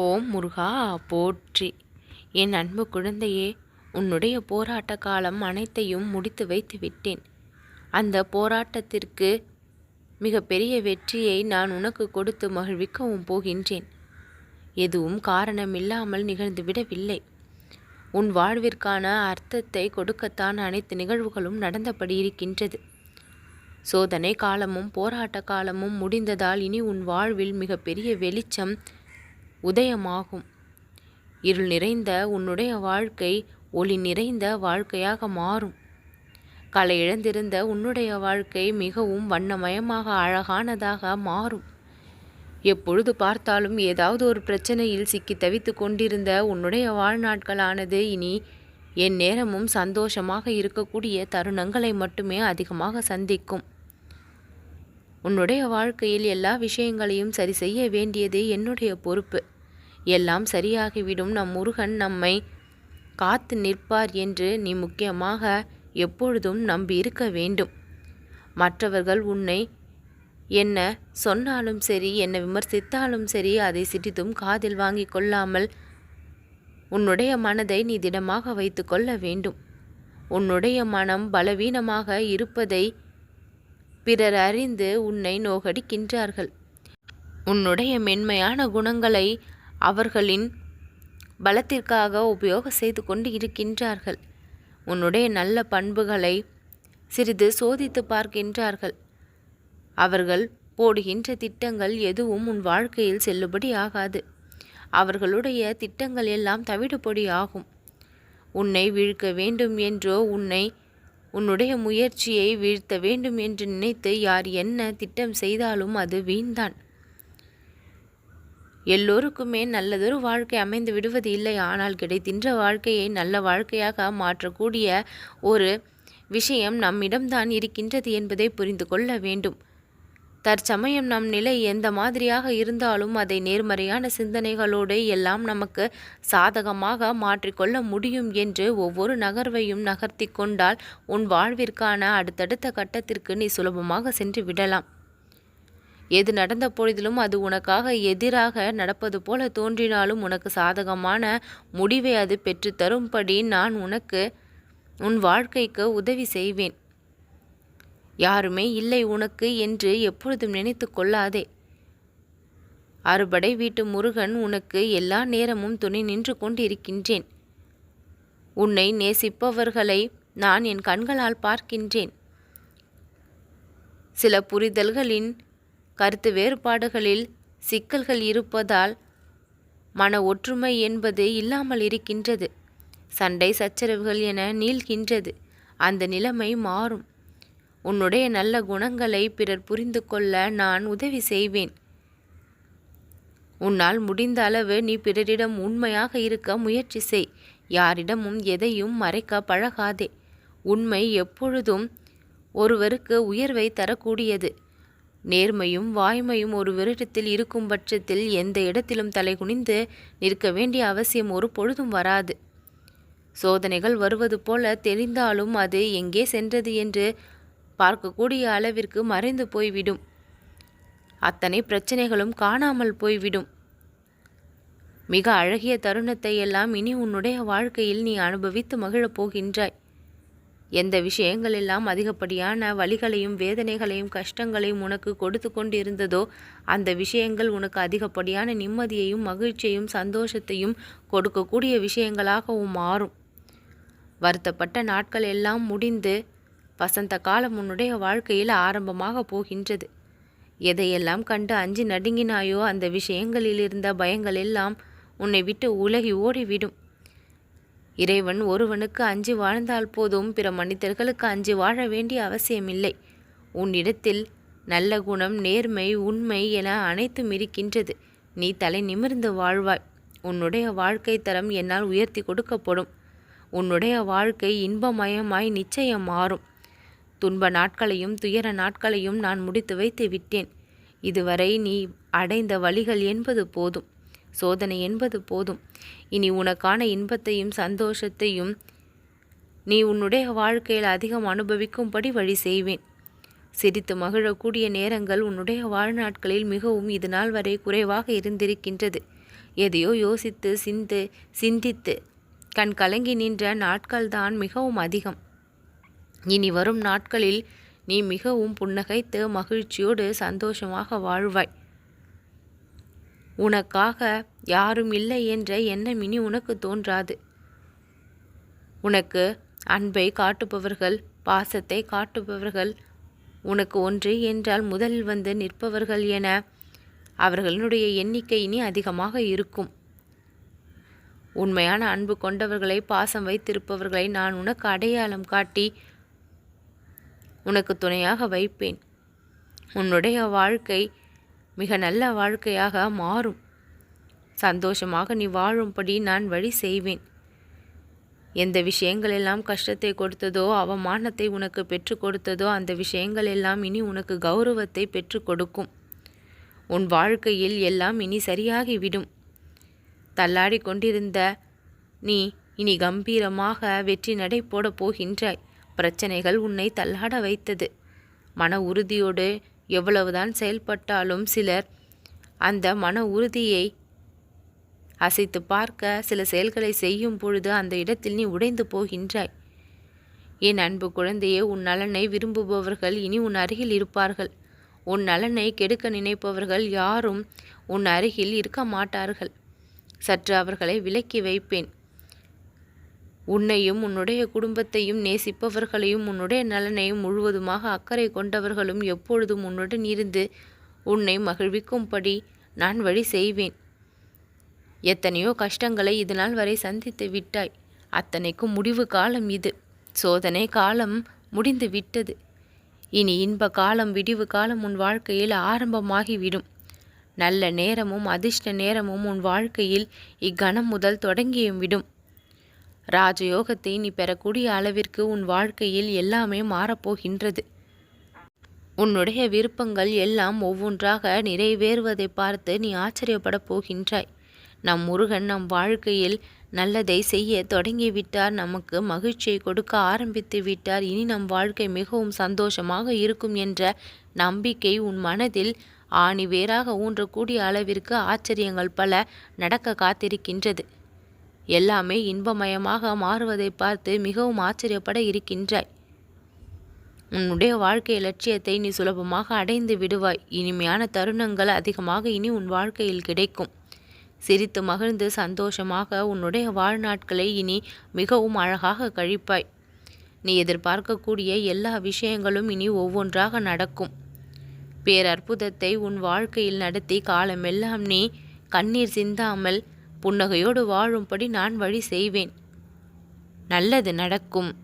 ஓம் முருகா போற்றி. என் அன்பு குழந்தையே உன்னுடைய போராட்ட காலம் அனைத்தையும் முடித்து வைத்து விட்டேன். அந்த போராட்டத்திற்கு மிகப்பெரிய வெற்றியை நான் உனக்கு கொடுத்து மகிழ்விக்கவும் போகின்றேன். எதுவும் காரணமில்லாமல் நிகழ்ந்துவிடவில்லை உன் வாழ்விற்கான அர்த்தத்தை கொடுக்கத்தான் அனைத்து நிகழ்வுகளும் நடந்தபடி இருக்கின்றது. சோதனை காலமும் போராட்ட காலமும் முடிந்ததால் இனி உன் வாழ்வில் மிகப்பெரிய வெளிச்சம் உதயமாகும். இருள் நிறைந்த உன்னுடைய வாழ்க்கை ஒளி நிறைந்த வாழ்க்கையாக மாறும். கலை இழந்திருந்த உன்னுடைய வாழ்க்கை மிகவும் வண்ணமயமாக அழகானதாக மாறும். எப்பொழுது பார்த்தாலும் ஏதாவது ஒரு பிரச்சனையில் சிக்கி தவித்து கொண்டிருந்த உன்னுடைய வாழ்நாட்களானது இனி என் நேரமும் சந்தோஷமாக இருக்கக்கூடிய தருணங்களை மட்டுமே அதிகமாக சந்திக்கும். உன்னுடைய வாழ்க்கையில் எல்லா விஷயங்களையும் சரி செய்ய வேண்டியது என்னுடைய பொறுப்பு. எல்லாம் சரியாகிவிடும். நம் முருகன் நம்மை காத்து நிற்பார் என்று நீ முக்கியமாக எப்பொழுதும் நம்பி இருக்க வேண்டும். மற்றவர்கள் உன்னை என்ன சொன்னாலும் சரி என்னை விமர்சித்தாலும் சரி அதை சிறிதும் காதில் வாங்கி கொள்ளாமல் உன்னுடைய மனதை நீ திடமாக வைத்து கொள்ள வேண்டும். உன்னுடைய மனம் பலவீனமாக இருப்பதை பிறர் அறிந்து உன்னை நோகடிக்கின்றார்கள். உன்னுடைய மென்மையான குணங்களை அவர்களின் பலத்திற்காக உபயோக செய்து கொண்டு இருக்கின்றார்கள். உன்னுடைய நல்ல பண்புகளை சிறிது சோதித்து பார்க்கின்றார்கள். அவர்கள் போடுகின்ற திட்டங்கள் எதுவும் உன் வாழ்க்கையில் செல்லுபடி ஆகாது. அவர்களுடைய திட்டங்கள் எல்லாம் தவிடுபடி ஆகும். உன்னை வீழ்க்க வேண்டும் என்றோ உன்னை உன்னுடைய முயற்சியை வீழ்த்த வேண்டும் என்று நினைத்து யார் என்ன திட்டம் செய்தாலும் அது வீண்தான். எல்லோருக்குமே நல்லதொரு வாழ்க்கை அமைந்து விடுவது இல்லை. ஆனால் கிடைத்தின்ற வாழ்க்கையை நல்ல வாழ்க்கையாக மாற்றக்கூடிய ஒரு விஷயம் நம்மிடம்தான் இருக்கின்றது என்பதை புரிந்து கொள்ள வேண்டும். தற்சமயம் நம் நிலை எந்த மாதிரியாக இருந்தாலும் அதை நேர்மறையான சிந்தனைகளோடு எல்லாம் நமக்கு சாதகமாக மாற்றிக்கொள்ள முடியும் என்று ஒவ்வொரு நகர்வையும் நகர்த்தி கொண்டால் உன் வாழ்விற்கான அடுத்தடுத்த கட்டத்திற்கு நீ சுலபமாக சென்று விடலாம். எது நடந்த பொழுதிலும் அது உனக்காக எதிராக நடப்பது போல தோன்றினாலும் உனக்கு சாதகமான முடிவை அது பெற்றுத்தரும்படி நான் உனக்கு உன் வாழ்க்கைக்கு உதவி செய்வேன். யாருமே இல்லை உனக்கு என்று எப்பொழுதும் நினைத்து கொள்ளாதே. அறுபடை வீட்டு முருகன் உனக்கு எல்லா நேரமும் துணை நின்று கொண்டிருக்கின்றேன். உன்னை நேசிப்பவர்களை நான் என் கண்களால் பார்க்கின்றேன். சில புரிதல்களின் கருத்து வேறுபாடுகளில் சிக்கல்கள் இருப்பதால் மன ஒற்றுமை என்பது இல்லாமல் இருக்கின்றது. சண்டை சச்சரவுகள் என நீள்கின்றது. அந்த நிலைமை மாறும். உன்னுடைய நல்ல குணங்களை பிறர் புரிந்து கொள்ள நான் உதவி செய்வேன். உன்னால் முடிந்த அளவு நீ பிறரிடம் உண்மையாக இருக்க முயற்சி செய். யாரிடமும் எதையும் மறைக்க பழகாதே. உண்மை எப்பொழுதும் ஒருவருக்கு உயர்வை தரக்கூடியது. நேர்மையும் வாய்மையும் ஒரு வருடத்தில் இருக்கும் பட்சத்தில் எந்த இடத்திலும் தலை குனிந்து நிற்க வேண்டிய அவசியம் ஒரு பொழுதும் வராது. சோதனைகள் வருவது போல தெரிந்தாலும் அது எங்கே சென்றது என்று பார்க்கக்கூடிய அளவிற்கு மறைந்து போய்விடும். அத்தனை பிரச்சனைகளும் காணாமல் போய்விடும். மிக அழகிய தருணத்தை எல்லாம் இனி உன்னுடைய வாழ்க்கையில் நீ அனுபவித்து மகிழப் போகின்றாய். எந்த விஷயங்கள் எல்லாம் அதிகப்படியான வழிகளையும் வேதனைகளையும் கஷ்டங்களையும் உனக்கு கொடுத்து கொண்டிருந்ததோ அந்த விஷயங்கள் உனக்கு அதிகப்படியான நிம்மதியையும் மகிழ்ச்சியையும் சந்தோஷத்தையும் கொடுக்கக்கூடிய விஷயங்களாகவும் மாறும். வருத்தப்பட்ட நாட்கள் எல்லாம் முடிந்து வசந்த காலம் உன்னுடைய வாழ்க்கையில் ஆரம்பமாக போகின்றது. எதையெல்லாம் கண்டு அஞ்சு நடுங்கினாயோ அந்த விஷயங்களில் இருந்த பயங்கள் எல்லாம் உன்னை விட்டு உலகி ஓடிவிடும். இறைவன் ஒருவனுக்கு அஞ்சு வாழ்ந்தால் போதும் பிற மனிதர்களுக்கு அஞ்சு வாழ வேண்டிய அவசியமில்லை. உன்னிடத்தில் நல்ல குணம் நேர்மை உண்மை என அனைத்தும் இருக்கின்றது. நீ தலை நிமிர்ந்து வாழ்வாய். உன்னுடைய வாழ்க்கை தரம் என்னால் உயர்த்தி கொடுக்கப்படும். உன்னுடைய வாழ்க்கை இன்பமயமாய் நிச்சயம் மாறும். துன்ப நாட்களையும் துயர நாட்களையும் நான் முடித்து வைத்து விட்டேன். இதுவரை நீ அடைந்த வழிகள் என்பது போதும். சோதனை என்பது போதும். இனி உனக்கான இன்பத்தையும் சந்தோஷத்தையும் நீ உன்னுடைய வாழ்க்கையில் அதிகம் அனுபவிக்கும்படி வழி செய்வேன். சிரித்து மகிழக்கூடிய நேரங்கள் உன்னுடைய வாழ்நாட்களில் மிகவும் இது நாள் வரை குறைவாக இருந்திருக்கின்றது. எதையோ யோசித்து சிந்து சிந்தித்து கண் கலங்கி நின்ற நாட்கள்தான் மிகவும் அதிகம். இனி வரும் நாட்களில் நீ மிகவும் புன்னகைத்து மகிழ்ச்சியோடு சந்தோஷமாக வாழ்வாய். உனக்காக யாரும் இல்லை என்ற எண்ணம் இனி உனக்கு தோன்றாது. உனக்கு அன்பை காட்டுபவர்கள் பாசத்தை காட்டுபவர்கள் உனக்கு ஒன்று என்றால் முதலில் வந்து நிற்பவர்கள் என அவர்களுடைய எண்ணிக்கை இனி அதிகமாக இருக்கும். உண்மையான அன்பு கொண்டவர்களை பாசம் வைத்திருப்பவர்களை நான் உனக்கு அடையாளம் காட்டி உனக்கு துணையாக வைப்பேன். உன்னுடைய வாழ்க்கை மிக நல்ல வாழ்க்கையாக மாறும். சந்தோஷமாக நீ வாழும்படி நான் வழி செய்வேன். எந்த விஷயங்கள் எல்லாம் கஷ்டத்தை கொடுத்ததோ அவமானத்தை உனக்கு பெற்றுக் கொடுத்ததோ அந்த விஷயங்கள் எல்லாம் இனி உனக்கு கௌரவத்தை பெற்றுக் கொடுக்கும். உன் வாழ்க்கையில் எல்லாம் இனி சரியாகிவிடும். தள்ளாடி கொண்டிருந்த நீ இனி கம்பீரமாக வெற்றி நடை போடப் போகின்றாய். பிரச்சனைகள் உன்னை தள்ளாட வைத்தது. மன உறுதியோடு எவ்வளவுதான் செயல்பட்டாலும் சிலர் அந்த மன உறுதியை அசைத்து பார்க்க சில செயல்களை செய்யும் பொழுது அந்த இடத்தில் நீ உடைந்து போகின்றாய். என் அன்பு குழந்தையே உன் நலனை விரும்புபவர்கள் இனி உன் அருகில் இருப்பார்கள். உன் நலனை கெடுக்க நினைப்பவர்கள் யாரும் உன் அருகில் இருக்க மாட்டார்கள். சற்று அவர்களை விலக்கி வைப்பேன். உன்னையும் உன்னுடைய குடும்பத்தையும் நேசிப்பவர்களையும் உன்னுடைய நலனையும் முழுவதுமாக அக்கறை கொண்டவர்களும் எப்பொழுதும் உன்னுடன் இருந்து உன்னை மகிழ்விக்கும்படி நான் வழி செய்வேன். எத்தனையோ கஷ்டங்களை இதனால் வரை சந்தித்து விட்டாய். அத்தனைக்கும் முடிவு காலம் இது. சோதனை காலம் முடிந்து விட்டது. இனி இன்ப காலம் விடிவு காலம் உன் வாழ்க்கையில் ஆரம்பமாகிவிடும். நல்ல நேரமும் அதிர்ஷ்ட நேரமும் உன் வாழ்க்கையில் இக்கணம் முதல் தொடங்கியும் விடும். ராஜயோகத்தை நீ பெறக்கூடிய அளவிற்கு உன் வாழ்க்கையில் எல்லாமே மாறப்போகின்றது. உன்னுடைய விருப்பங்கள் எல்லாம் ஒவ்வொன்றாக நிறைவேறுவதை பார்த்து நீ ஆச்சரியப்படப் போகின்றாய். நம் முருகன் நம் வாழ்க்கையில் நல்லதை செய்ய தொடங்கிவிட்டார். நமக்கு மகிழ்ச்சியை கொடுக்க ஆரம்பித்து விட்டார். இனி நம் வாழ்க்கை மிகவும் சந்தோஷமாக இருக்கும் என்ற நம்பிக்கை உன் மனதில் ஆணி வேறாக ஊன்றக்கூடிய அளவிற்கு ஆச்சரியங்கள் பல நடக்க காத்திருக்கின்றது. எல்லாமே இன்பமயமாக மாறுவதை பார்த்து மிகவும் ஆச்சரியப்பட இருக்கின்றாய். உன்னுடைய வாழ்க்கை லட்சியத்தை நீ சுலபமாக அடைந்து விடுவாய். இனிமையான தருணங்கள் அதிகமாக இனி உன் வாழ்க்கையில் கிடைக்கும். சிரித்து மகிழ்ந்து சந்தோஷமாக உன்னுடைய வாழ்நாட்களை இனி மிகவும் அழகாக கழிப்பாய். நீ எதிர்பார்க்கக்கூடிய எல்லா விஷயங்களும் இனி ஒவ்வொன்றாக நடக்கும். பேரற்புதத்தை உன் வாழ்க்கையில் நடத்தி காலமெல்லாம் நீ கண்ணீர் சிந்தாமல் புன்னகையோடு வாழும்படி நான் வழி செய்வேன். நல்லது நடக்கும்.